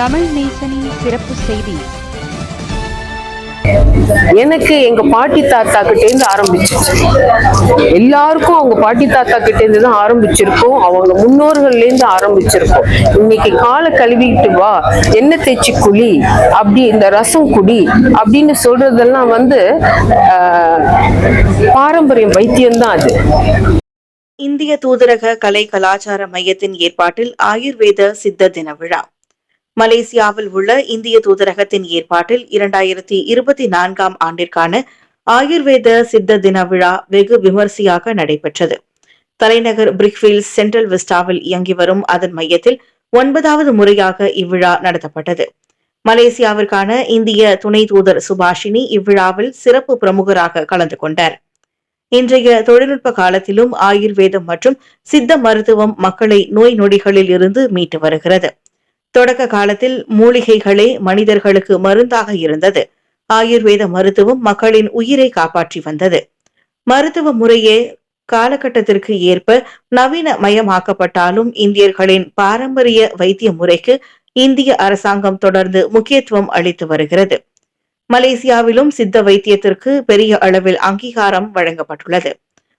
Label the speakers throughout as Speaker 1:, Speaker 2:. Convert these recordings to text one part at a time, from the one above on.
Speaker 1: தமிழ் நேசனின் சிறப்பு செய்தி.
Speaker 2: எனக்கு எங்க பாட்டி தாத்தா கிட்ட இருந்து ஆரம்பிச்சிச்சு. எல்லாருக்கும் அவங்க பாட்டி தாத்தா கிட்ட இருந்து தான் ஆரம்பிச்சிருக்கோம். அவங்க முன்னோர்கள்ல இருந்து ஆரம்பிச்சிருக்கோம். இன்னைக்கு காலை கழுவிட்டு வா எண்ணெய் தேய்ச்சி குழி அப்படி இந்த ரசம் குடி அப்படின்னு சொல்றதெல்லாம் வந்து ஆஹ், பாரம்பரியம் வைத்தியம் தான் அது.
Speaker 3: இந்திய தூதரக கலை கலாச்சார மையத்தின் ஏற்பாட்டில் ஆயுர்வேத சித்த தின விழா. மலேசியாவில் உள்ள இந்திய தூதரகத்தின் ஏற்பாட்டில் இரண்டாயிரத்தி இருபத்தி நான்காம் ஆண்டிற்கான ஆயுர்வேத சித்த தின விழா வெகு விமரிசையாக நடைபெற்றது. தலைநகர் பிரிக்ஃபீல்ட் சென்ட்ரல் விஸ்டாவில் இயங்கி வரும் அதன் மையத்தில் ஒன்பதாவது முறையாக இவ்விழா நடத்தப்பட்டது. மலேசியாவிற்கான இந்திய துணை தூதர் சுபாஷினி இவ்விழாவில் சிறப்பு பிரமுகராக கலந்து கொண்டார். இன்றைய தொழில்நுட்ப காலத்திலும் ஆயுர்வேதம் மற்றும் சித்த மருத்துவம் மக்களை நோய் நொடிகளில் இருந்து மீட்டு வருகிறது. தொடக்க காலத்தில் மூலிகைகளே மனிதர்களுக்கு மருந்தாக இருந்தது. ஆயுர்வேத மருத்துவம் மக்களின் உயிரை காப்பாற்றி வந்தது. மருத்துவ முறையே காலகட்டத்திற்கு ஏற்ப நவீன மயமாக்கப்பட்டாலும் இந்தியர்களின் பாரம்பரிய வைத்திய முறைக்கு இந்திய அரசாங்கம் தொடர்ந்து முக்கியத்துவம் அளித்து வருகிறது. மலேசியாவிலும் சித்த வைத்தியத்திற்கு பெரிய அளவில் அங்கீகாரம் வழங்கப்பட்டுள்ளது.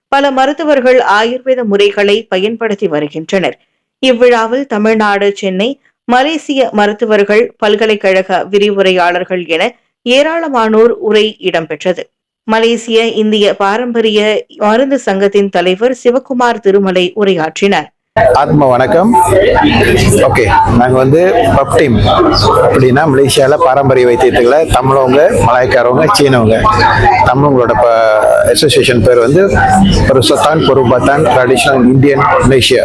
Speaker 3: பல மருத்துவர்கள் ஆயுர்வேத முறைகளை பயன்படுத்தி வருகின்றனர். இவ்விழாவில் தமிழ்நாடு சென்னை மலேசிய மருத்துவர்கள் பல்கலைக்கழக விரிவுரையாளர்கள் என ஏராளமானோர் உரை இடம்பெற்றது. மலேசிய இந்திய பாரம்பரிய மருந்து சங்கத்தின் தலைவர் சிவகுமார் திருமலை உரையாற்றினார்.
Speaker 4: ஆத்ம வணக்கம். ஓகே நாங்கள் வந்து பப் டீம் அப்படின்னா மலேசியாவில் பாரம்பரிய வைத்தியத்துக்களை தமிழவங்க மலாய்க்காரவங்க சீனவங்க. தமிழவங்களோட ப அசோசியேஷன் பேர் வந்து பருசத்தான் பொருபத்தான் ட்ரெடிஷ்னல் இந்தியன் மலேசியா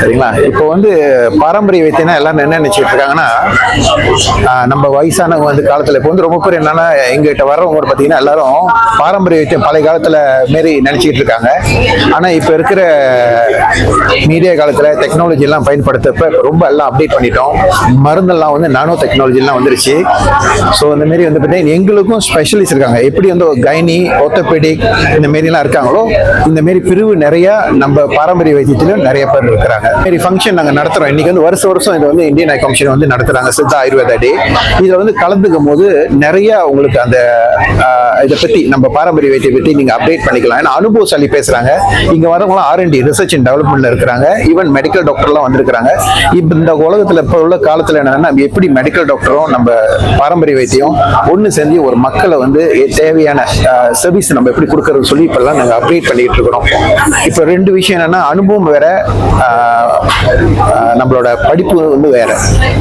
Speaker 4: சரிங்களா? இப்போ வந்து பாரம்பரிய வைத்தியம்னா எல்லாரும் என்ன நினைச்சிட்டு இருக்காங்கன்னா நம்ம வயசானவங்க வந்து காலத்தில் இப்போ வந்து ரொம்ப பேர் என்னன்னா எங்ககிட்ட வர்றவங்க பார்த்தீங்கன்னா எல்லாரும் பாரம்பரிய வைத்தியம் பழைய காலத்தில் மாரி நினச்சிக்கிட்டு இருக்காங்க. ஆனால் இப்போ இருக்கிற மீடியா காலத்தில் டெக்னாலஜி எல்லாம் பயன்படுத்தப்ப ரொம்ப எல்லாம் அப்டேட் பண்ணிட்டோம். மருந்தெல்லாம் வந்து நானோ டெக்னாலஜிலாம் வந்துருச்சு. ஸோ இந்த மாரி வந்து பார்த்தீங்கன்னா எங்களுக்கும் ஸ்பெஷலிஸ்ட் இருக்காங்க. எப்படி வந்து கைனி ஒத்தோபெடிக் இந்த மாரிலாம் இருக்காங்களோ இந்த மாரி பிரிவு நிறைய நம்ம பாரம்பரிய வைத்தியத்திலும் நிறைய பேர் இருக்கிறாங்க. மாரி ஃபங்க்ஷன் நாங்கள் நடத்துகிறோம் இன்னைக்கு வந்து வருஷம் வருஷம் இது வந்து இந்தியன் ஐ கமிஷன் வந்து நடத்துகிறாங்க சித்தா ஆயுர்வேதா டே. இதில் வந்து கலந்துக்கும் போது நிறைய உங்களுக்கு அந்த இதை பற்றி நம்ம பாரம்பரிய வைத்தியத்தை பற்றி நீங்கள் அப்டேட் பண்ணிக்கலாம். ஏன்னா அனுபவசாலி பேசுகிறாங்க இங்கே வரவங்களாம் R and D research and டெவலப்மெண்ட்டில் இருக்கிறாங்க. ஈவன் மெடிக்கல் டாக்டர்லாம் வந்திருக்கிறாங்க. இப்போ இந்த உலகத்தில் இப்போ உள்ள காலத்தில் என்னன்னா எப்படி மெடிக்கல் டாக்டரும் நம்ம பாரம்பரிய வைத்தியம் ஒன்று செஞ்சு ஒரு மக்களை வந்து தேவையான சர்வீஸ் நம்ம எப்படி கொடுக்கறது சொல்லி இப்பெல்லாம் நாங்கள் அப்டேட் பண்ணிட்டு இருக்கிறோம். இப்போ ரெண்டு விஷயம் என்னன்னா அனுபவம் வேற நம்மளோட படிப்பு வந்து வேற.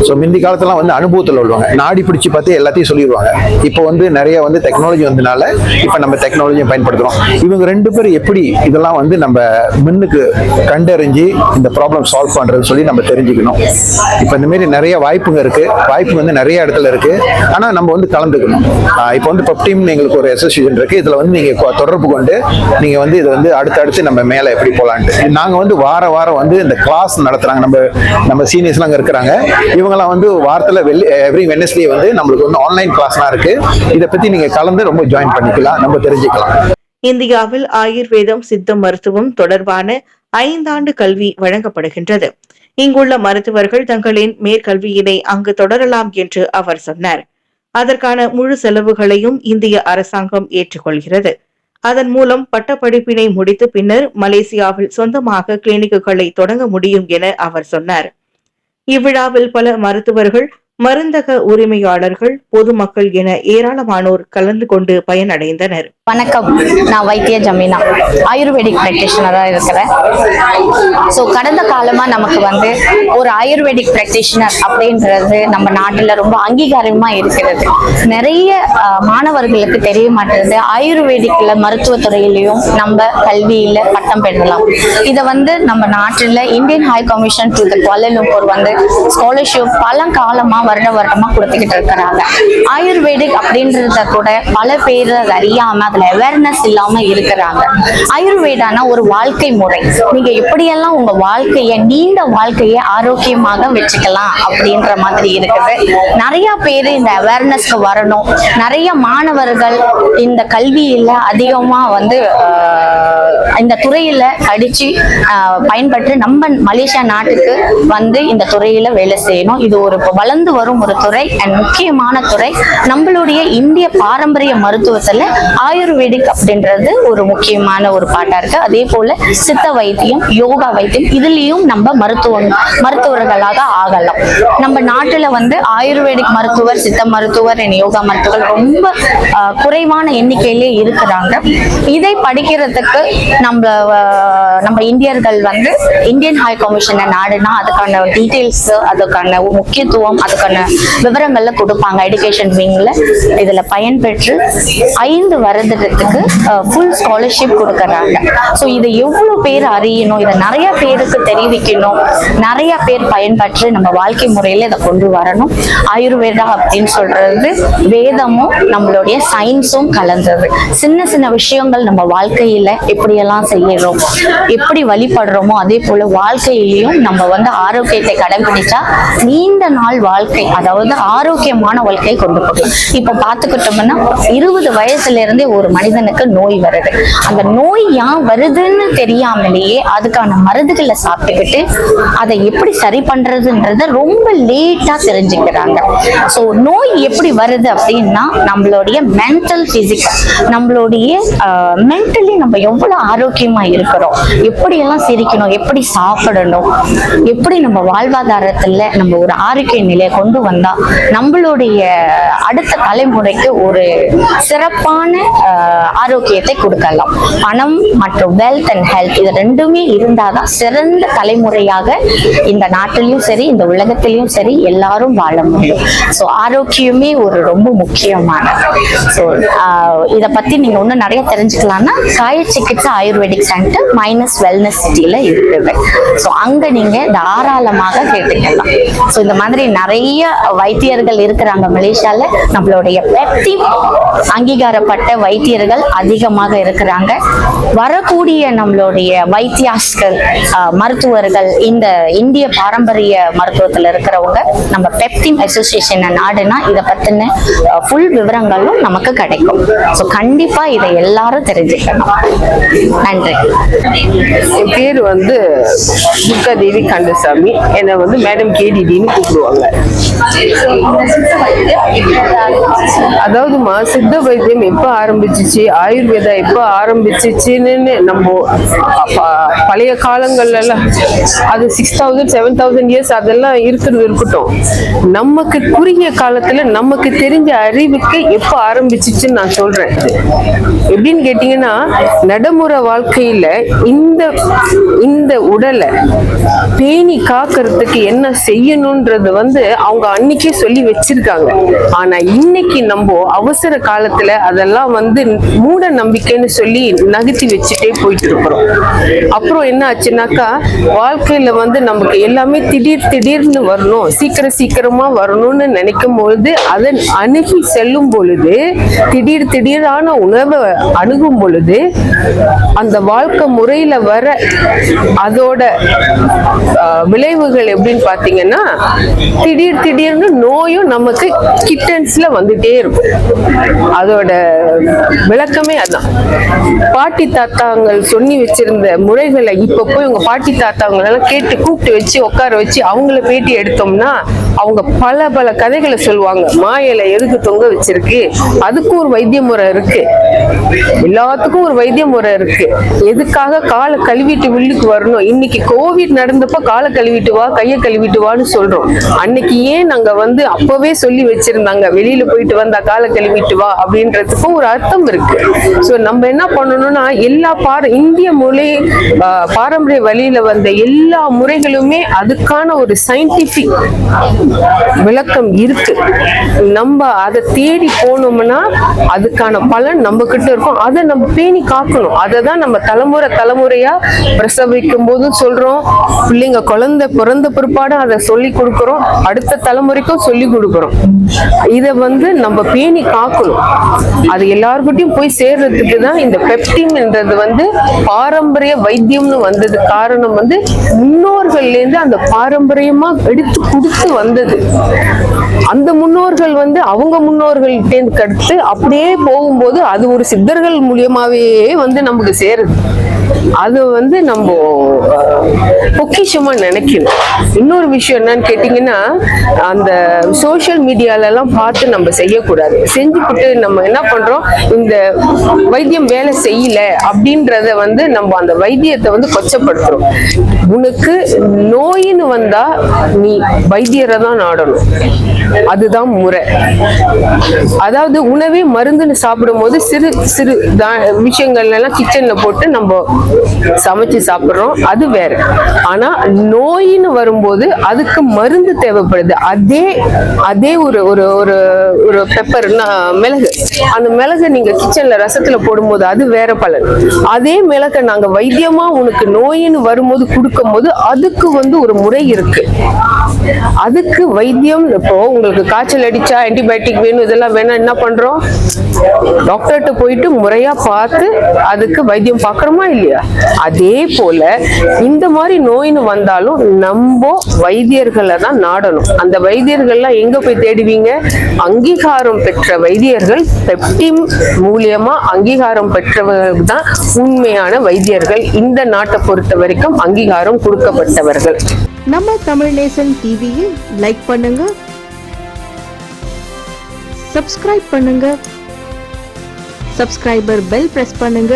Speaker 4: ஸோ முந்தி காலத்துலாம் வந்து அனுபவத்தில் உள்ளவங்க. நாடி பிடிச்சி பார்த்து எல்லாத்தையும் சொல்லிடுவாங்க. இப்போ வந்து நிறைய வந்து டெக்னாலஜி வந்தனால இப்போ நம்ம டெக்னாலஜியை பயன்படுத்துகிறோம் இவங்க ரெண்டு பேரும் எப்படி இதெல்லாம் வந்து நம்ம மின்னுக்கு கண்டறிஞ்சு இந்த ப்ராப்ளம் சால்வ் பண்றது சொல்லி நம்ம தெரிஞ்சுக்கணும். இப்போ இந்த மாதிரி நிறைய வாய்ப்புங்க இருக்கு. வாய்ப்பு வந்து நிறைய இடத்துல இருக்கு. ஆனா நம்ம வந்து கலந்துக்கணும். இப்போ வந்து பப் எங்களுக்கு ஒரு அசோசியேஷன் இருக்கு. இதுல வந்து நீங்க கொ- தொடர்பு கொண்டு நீங்க வந்து இதை வந்து அடுத்தடுத்து நம்ம மேல எப்படி போலான்ட்டு. நாங்க வந்து வார வாரம் வந்து இந்த கிளாஸ் நடத்துறாங்க. நம்ம நம்ம சீனியர்ஸ்லாம் அங்க இருக்கிறாங்க. இவங்கெல்லாம் வந்து வாரத்துல வெள்ளி எவ்ரி வெனஸ்டே வந்து நம்மளுக்கு வந்து ஆன்லைன் கிளாஸ்லாம் இருக்கு. இதை பத்தி நீங்க கலந்து ரொம்ப ஜாயின் பண்ணிக்கலாம். நம்ம தெரிஞ்சுக்கலாம்.
Speaker 3: இந்தியாவில் ஆயுர்வேதம் சித்த மருத்துவம் தொடர்பான ஐந்தாண்டு கல்வி வழங்கப்படுகின்றது. இங்குள்ள மருத்துவர்கள் தங்களின் மேற்கல்வியினை அங்கு தொடரலாம் என்று அவர் சொன்னார். அதற்கான முழு செலவுகளையும் இந்திய அரசாங்கம் ஏற்றுக்கொள்கிறது. அதன் மூலம் பட்டப்படிப்பினை முடித்து பின்னர் மலேசியாவில் சொந்தமாக கிளினிக்குகளை தொடங்க முடியும் என அவர் சொன்னார். இவ்விழாவில் பல மருத்துவர்கள் மருந்தக உரிமையாளர்கள் பொதுமக்கள் என ஏராளமானோர் கலந்து கொண்டு பயனடைந்தனர்.
Speaker 5: வணக்கம். நான் வைத்திய ஜமீனா. ஆயுர்வேதிக் பிராக்டிஷனராக இருக்கிறேன். ஸோ கடந்த காலமாக நமக்கு வந்து ஒரு ஆயுர்வேதிக் பிராக்டிஷனர் அப்படின்றது நம்ம நாட்டில் ரொம்ப அங்கீகாரமாக இருக்கிறது. நிறைய மாணவர்களுக்கு தெரிய மாட்டேங்குது. ஆயுர்வேதிக்கில் மருத்துவத்துறையிலையும் நம்ம கல்வியில் பட்டம் பெறலாம். இதை வந்து நம்ம நாட்டில் Indian high commission to the Kuala Lumpur வந்து ஸ்காலர்ஷிப் பல காலமாக வருட வருடமாக கொடுத்துக்கிட்டு இருக்கிறாங்க. ஆயுர்வேதிக் அப்படின்றத கூட பல பேர் அதை அறியாம அதுல அவேர்னஸ் இல்லாம இருக்கிறாங்க. ஆயுர்வேதானா ஒரு வாழ்க்கை முறை. நீங்க எப்படியெல்லாம் உங்க வாழ்க்கைய நீண்ட வாழ்க்கையை ஆரோக்கியமாக வச்சுக்கலாம் அப்படின்ற மாதிரி இருக்குது. நிறைய பேர் இந்த அவேர்னஸ்க்கு வரணும். நிறைய மாணவர்கள் இந்த கல்வியில அதிகமா வந்து இந்த துறையில படிச்சு பயன்பட்டு நம்ம மலேசியா நாட்டுக்கு வந்து இந்த துறையில வேலை செய்யணும். இது ஒரு வளர்ந்து வரும் ஒரு துறை அண்ட் முக்கியமான துறை நம்மளுடைய இந்திய பாரம்பரிய மருத்துவத்துல ஆயுர்வேதிக் அப்படின்றது ஒரு முக்கியமான ஒரு பாட்டா இருக்கு. அதே போல சித்த வைத்தியம் யோகா வைத்தியம் இதுலயும் நம்ம மருத்துவம் மருத்துவர்களாக ஆகலாம். நம்ம நாட்டுல வந்து ஆயுர்வேதிக் மருத்துவர் சித்த மருத்துவர் யோகா மருத்துவர் ரொம்ப குறைவான எண்ணிக்கையிலே இருக்கிறாங்க. இதை படிக்கிறதுக்கு நம்ம நம்ம இந்தியர்கள் வந்து இந்தியன் ஹை கமிஷனை நாடுனா அதுக்கான டீட்டெயில்ஸ் அதுக்கான முக்கியத்துவம் அதுக்கான விவரங்கள்ல கொடுப்பாங்க எடுகேஷன் விங்ல இதுல பயன்பெற்று ஐந்து வருடத்துக்கு ஃபுல் ஸ்காலர்ஷிப் கொடுக்கறாங்க. ஸோ இதை எவ்வளவு பேர் அறியணும்? இதை நிறைய பேருக்கு தெரிவிக்கணும். நிறைய பேர் பயன்பற்று நம்ம வாழ்க்கை முறையில இதை கொண்டு வரணும். ஆயுர்வேதா அப்படின்னு சொல்றது வேதமும் நம்மளுடைய சயின்ஸும் கலந்தது. சின்ன சின்ன விஷயங்கள் நம்ம வாழ்க்கையில எப்படியெல்லாம் செய்யறோம் எப்படி வழிபடுறோமோ அதே போல வாழ்க்கையிலையும் நம்ம வந்து ஆரோக்கியத்தை கடைபிடிச்சா நீண்ட நாள் வாழ்க்கை அதாவது ஆரோக்கியமான வாழ்க்கையை கொண்டு போகலாம் இப்ப பாத்துக்கிட்டோம்னா இருபது வயசுல இருந்தே ஒரு மனிதனுக்கு நோய் வருது. அந்த நோய் ஏன் வருதுன்னு தெரியாமலேயே அதுக்கான மருந்துகளை சாப்பிட்டுக்கிட்டு அதை எப்படி சரி பண்றதுன்றத ரொம்ப லேட்டா தெரிஞ்சுக்கிறாங்க. ஸோ நோய் எப்படி வருது அப்படின்னா நம்மளுடைய மென்டல் பிசிக்கல் நம்மளுடைய மென்டலி நம்ம எவ்வளவு ஆரோக்கியமா இருக்கிறோம் எப்படி எல்லாம் சிரிக்கணும் எப்படி சாப்பிடணும் எப்படி நம்ம வாழ்வாதாரத்துல நம்ம ஒரு ஆரோக்கிய நிலையை கொண்டு வந்தா நம்மளுடைய அடுத்த தலைமுறைக்கு ஒரு சிறப்பான ஆரோக்கியத்தை கொடுக்கலாம். பணம் மற்றும் வெல்த் அண்ட் ஹெல்த் இது ரெண்டுமே இருந்தாதான் சிறந்த தலைமுறையாக இந்த நாட்டிலையும் சரி இந்த உலகத்திலையும் சரி எல்லாரும் வாழ முடியும். ஸோ ஆரோக்கியமே ஒரு ரொம்ப முக்கியமானது. ஸோ இதை பத்தி நீங்க இன்னும் நிறைய தெரிஞ்சுக்கலாம்னா காய சிகிச்சை ஆயுர்வேதிக் சென்டர் மைனஸ் வெல்னஸ் சிட்டியில இருக்குது. ஸோ அங்க நீங்க தாராளமாக கேட்டுக்கலாம். ஸோ இந்த மாதிரி நிறைய நிறைய வைத்தியர்கள் இருக்கிறாங்க மலேசியால. நம்மளுடைய பெப்டி அங்கீகாரப்பட்ட வைத்தியர்கள் அதிகமாக இருக்கிறாங்க. வரக்கூடிய நம்மளுடைய வைத்தியாஸ்கள் மருத்துவர்கள் இந்த இந்திய பாரம்பரிய மருத்துவத்தில் இருக்கிறவங்க நம்ம பெப்டிம் அசோசியேஷன் நாடுனா இதை பத்தின ஃபுல் விவரங்களும் நமக்கு கிடைக்கும். ஸோ கண்டிப்பா இதை எல்லாரும் தெரிஞ்சுக்கணும். நன்றி.
Speaker 2: என் பேர் வந்து துர்கா தேவி கந்தசாமி. என்னை வந்து மேடம் கேடிடின்னு கூப்பிடுவாங்க. அதாவதுமா சித்த வைத்தியம் எப்போ ஆரம்பிச்சிச்சு? ஆயுர்வேதா எப்போ ஆரம்பிச்சிச்சுன்னு நம்ம பழைய காலங்கள்ல அது six thousand seven thousand years அதெல்லாம் இருக்கிறது இருக்கட்டும். நமக்கு குறுகிய காலத்துல நமக்கு தெரிஞ்ச அறிவுக்கு எப்போ ஆரம்பிச்சிச்சுன்னு நான் சொல்றேன். எப்படின்னு கேட்டீங்கன்னா நடைமுறை வாழ்க்கையில இந்த இந்த உடலை பேணி காக்கிறதுக்கு என்ன செய்யணும்ன்றது வந்து அவங்க அன்னைக்கே சொல்லி வச்சிருக்காங்க. ஆனா இன்னைக்கு நம்ம அவசர காலத்துல அதெல்லாம் வந்து மூட நம்பிக்கைன்னு சொல்லி நகர்த்தி வச்சுட்டே போயிட்டு இருக்கிறோம். அப்புறம் என்ன ஆச்சுனாக்கா வாழ்க்கையில வந்து நமக்கு எல்லாமே திடீர் திடீர்னு வரணும். சீக்கிரம் சீக்கிரமா வரணும்னு நினைக்கும் பொழுது அதை அணுகி செல்லும் பொழுது திடீர் திடீரான உணவை அணுகும் பொழுது அந்த வாழ்க்கை முறையில வர அதோட விளைவுகள் எப்படின்னு பாத்தீங்கன்னா திடீர் திடீர்னு நோயும் நமக்கு கிட்டன்ஸ்ல வந்துட்டே இருக்கும். அதோட விளக்கமே அதான். பாட்டி தாத்தாங்கள் சொல்லி வச்சிருந்த முறைகளை இப்ப போய் உங்க பாட்டி தாத்தாங்களெல்லாம் கேட்டு கூப்பிட்டு வச்சு உட்கார வச்சு அவங்கள பேட்டி எடுத்தோம்னா அவங்க பல பல கதைகளை சொல்லுவாங்க. மாயில எதுக்கு தொங்க வச்சிருக்கு? அதுக்கும் ஒரு வைத்திய முறை இருக்கு. எல்லாத்துக்கும் ஒரு வைத்திய முறை இருக்கு. எதுக்காக காலை கழுவிட்டு வில்லுக்கு வரணும்? இன்னைக்கு கோவிட் நடந்தப்ப காலை கழுவிட்டு வா கையை கழுவிட்டு வான்னு சொல்றோம். அன்னைக்கு ஏன் நாங்க வந்து அப்பவே சொல்லி வச்சிருந்தாங்க? வெளியில போயிட்டு வந்தா காலை கழுவிட்டு வா அப்படின்றதுக்கும் ஒரு அர்த்தம் இருக்கு. சோ நம்ம என்ன பண்ணணும்னா எல்லா பார இந்திய மொழி ஆஹ், பாரம்பரிய வழியில வந்த எல்லா முறைகளுமே அதுக்கான ஒரு சயின்டிபிக் விளக்கம் இருக்கு. நம்ம அதை தேடி போனோம்னா அதுக்கான பலன் நம்ம கிட்ட இருக்கும். அதை நம்ம பேணி காக்கணும். அதை தான் நம்ம தலைமுறை தலைமுறையா பிரசவிக்கும் போதும் சொல்றோம். பிள்ளைங்க குழந்தை பிறந்த பிற்பாடு அதை சொல்லி கொடுக்குறோம். அடுத்த தலைமுறைக்கும் சொல்லி கொடுக்குறோம் இதை வந்து நம்ம பேணி காக்கணும். அது எல்லாருக்கிட்டையும் போய் சேர்றதுக்கு தான் இந்த பெப்டின்ன்றது வந்து பாரம்பரிய வைத்தியம்னு வந்தது. காரணம் வந்து முன்னோர்கள்ல இருந்து அந்த பாரம்பரியமா எடுத்து கொடுத்து வந்தது. அந்த முன்னோர்கள் வந்து அவங்க முன்னோர்கள்ட்டேந்து கடுத்து அப்படியே போகும்போது அது ஒரு சித்தர்கள் மூலியமாவே வந்து நமக்கு சேருது. அது வந்து நம்ம பொக்கிஷமா நினைக்கணும். இன்னொரு விஷயம் என்னன்னு கேட்டிங்கன்னா அந்த சோஷியல் மீடியால எல்லாம் பார்த்து நம்ம செய்யக்கூடாது. செஞ்சுக்கிட்டு நம்ம என்ன பண்றோம்? இந்த வைத்தியம் வேலை செய்யல அப்படின்றத வந்து நம்ம அந்த வைத்தியத்தை வந்து கொச்சப்படுத்துறோம். உனக்கு நோயின்னு வந்தா நீ வைத்தியரை தான் நாடணும். அதுதான் முறை. அதாவது உணவே மருந்துன்னு சாப்பிடும்போது சிறு சிறு தா- விஷயங்கள் எல்லாம் கிச்சன்ல போட்டு நம்ம சமைச்சு சாப்பிட்றோம். அது வேற. ஆனா நோயின்னு வரும்போது அதுக்கு மருந்து தேவைப்படுது. அதே அதே ஒரு ஒரு ஒரு ஒரு பெப்பர்னா மிளகு. அந்த மிளகு நீங்க கிச்சன்ல ரசத்துல போடும்போது அது வேற பலன். அதே மிளகை நாங்க வைத்தியமா உனக்கு நோயின்னு வரும்போது கொடுக்கும்போது அதுக்கு வந்து ஒரு முறை இருக்கு. அதுக்கு வைத்தியம் இப்போ உங்களுக்கு காய்ச்சல் அடிச்சா ஆன்டிபயோட்டிக் வேணும் இதெல்லாம் வேணா என்ன பண்றோம்? டாக்டர்கிட்ட போயிட்டு முறையா பார்த்து அதுக்கு வைத்தியம் பாக்குறோமா இல்லையா? அதே போல இந்த மாதிரி நோயின்னு வந்தாலும் நம்ம வைத்தியர்களை தான் நாடணும். அந்த வைத்தியர்கள்லாம் எங்க போய் தேடுவீங்க? அங்கீகாரம் பெற்ற வைத்தியர்கள் பெப்டிம் மூலியமா அங்கீகாரம் பெற்றவர்கள் தான் உண்மையான வைத்தியர்கள். இந்த நாட்டை பொறுத்த வரைக்கும் அங்கீகாரம் கொடுக்கப்பட்டவர்கள்.
Speaker 6: நம்ம தமிழ் நேசன் டிவியை லைக் பண்ணுங்க. சப்ஸ்கிரைப் பண்ணுங்க. சப்ஸ்கிரைபர் பெல் பிரஸ் பண்ணுங்க.